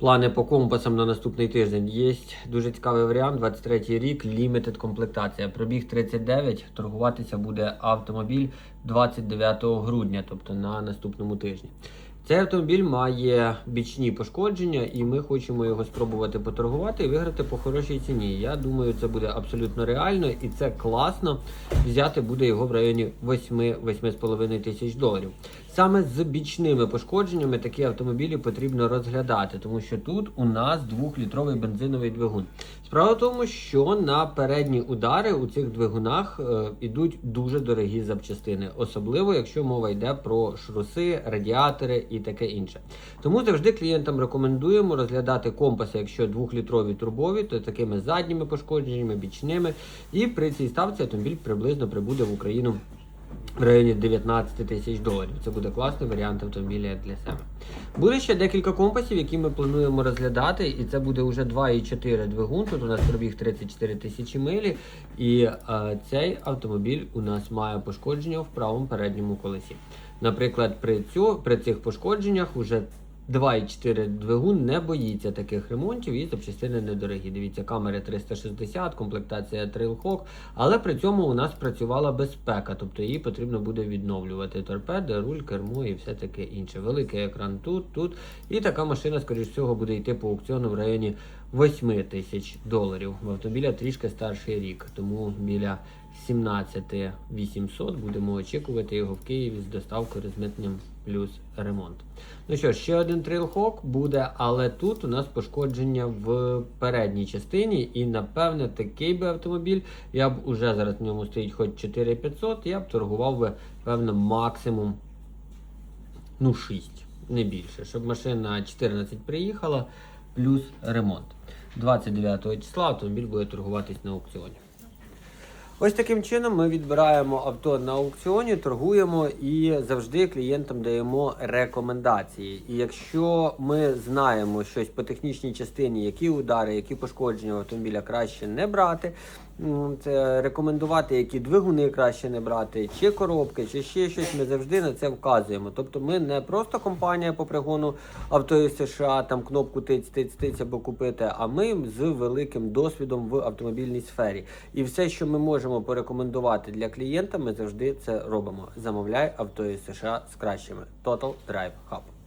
Плани по компасам на наступний тиждень. Є дуже цікавий варіант. 23 рік, лімітед комплектація. Пробіг 39, торгуватися буде автомобіль 29 грудня, тобто на наступному тижні. Цей автомобіль має бічні пошкодження, і ми хочемо його спробувати поторгувати і виграти по хорошій ціні. Я думаю, це буде абсолютно реально і це класно. Взяти буде його в районі 8-8,5 тисяч доларів. Саме з бічними пошкодженнями такі автомобілі потрібно розглядати, тому що тут у нас 2-літровий бензиновий двигун. Справа в тому, що на передні удари у цих двигунах е, ідуть дуже дорогі запчастини, особливо якщо мова йде про шруси, радіатори і таке інше. Тому завжди клієнтам рекомендуємо розглядати компаси, якщо 2-літрові турбові, то такими задніми пошкодженнями, бічними. І при цій ставці автомобіль приблизно прибуде в Україну в районі 19 тисяч доларів. Це буде класний варіант автомобіля для себе. Буде ще декілька компасів, які ми плануємо розглядати, і це буде вже 2,4 двигун. Тут у нас пробіг 34 тисячі милі, і е, цей автомобіль у нас має пошкодження в правому передньому колесі. Наприклад, при, цю, при цих пошкодженнях уже 2,4 двигун не боїться таких ремонтів і запчастини недорогі. Дивіться, камери 360, комплектація Trailhawk, але при цьому у нас працювала безпека, тобто її потрібно буде відновлювати. Торпеди, руль, кермо і все таке інше. Великий екран тут, тут. І така машина, скоріш всього, буде йти по аукціону в районі 8 тисяч доларів. В автомобіля трішки старший рік, тому біля 17 800 будемо очікувати його в Києві з доставкою розмитненням плюс ремонт. Ну що, ще один Trailhawk буде, але тут у нас пошкодження в передній частині, і напевне такий би автомобіль, я б уже зараз в ньому стоїть хоч 4500, я б торгував би певно максимум ну 6, не більше, щоб машина 14 приїхала, плюс ремонт. 29 числа автомобіль буде торгуватись на аукціоні. Ось таким чином ми відбираємо авто на аукціоні, торгуємо і завжди клієнтам даємо рекомендації. І якщо ми знаємо щось по технічній частині, які удари, які пошкодження автомобіля краще не брати, це рекомендувати, які двигуни краще не брати, чи коробки, чи ще щось, ми завжди на це вказуємо. Тобто ми не просто компанія по пригону авто США, там кнопку тиць, тиць, тиць або купити, а ми з великим досвідом в автомобільній сфері. І все, що ми можемо порекомендувати для клієнта, ми завжди це робимо. Замовляй авто із США з кращими. Total Drive Hub.